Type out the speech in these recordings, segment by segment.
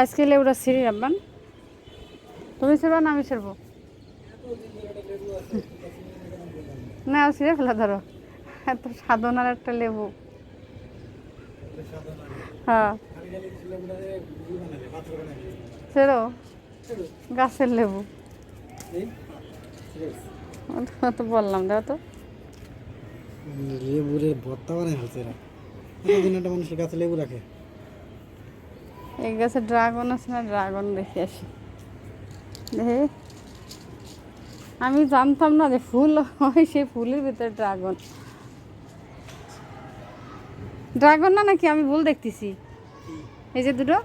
আজকে লেবুটা সিঁড়ি রাখবেন। তুমি ছিড়বা না আমি ছিড়বো? না, ছিঁড়ে ফেলা ধরো। এত সাধনার একটা লেবু। হ্যাঁ। ছেড়ো। গাছের লেবু। তো বললাম, দাও তো। লেবুরে ভর্তা বানাই ফেলছে এরা। মানুষের কাছে লেবু রাখে। এই গাছে ড্রাগন আছে না ড্রাগন দেখে আসি। দেখে। আমি জানতাম না যে ফুল হয় সেই ফুলের ভিতরে ড্রাগন। ড্রাগন না নাকি? আমি ভুল দেখতেছি। এই যে দুটো।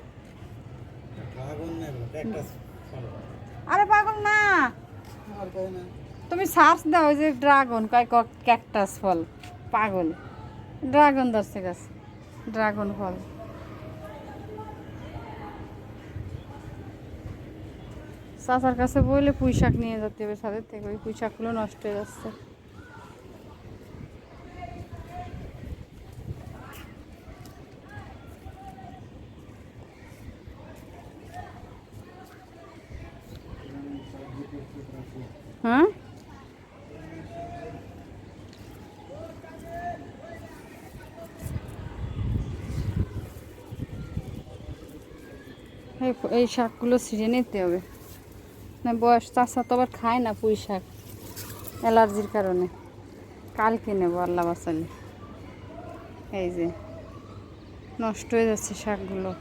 আরে পাগল না। না। তুমি সার্চ দাও ওই যে ড্রাগন কয় ক্যাকটাস ফল। পাগল। ড্রাগন ধরছে গাছ। ড্রাগন ফল। চাচার কাছে বললে পুঁই শাক নিয়ে যেতে হবে সাথে থেকে ওই পুঁই শাকগুলো নষ্ট হয়ে যাচ্ছে। হ্যাঁ? এই এই শাকগুলো ছিঁড়ে নিতে হবে। না, বয়স চাষা তো আবার খায় না পুঁই শাক, অ্যালার্জির কারণে। কালকে নেব আল্লাহ বাসালে এই যে, নষ্ট হয়ে যাচ্ছে শাকগুলো।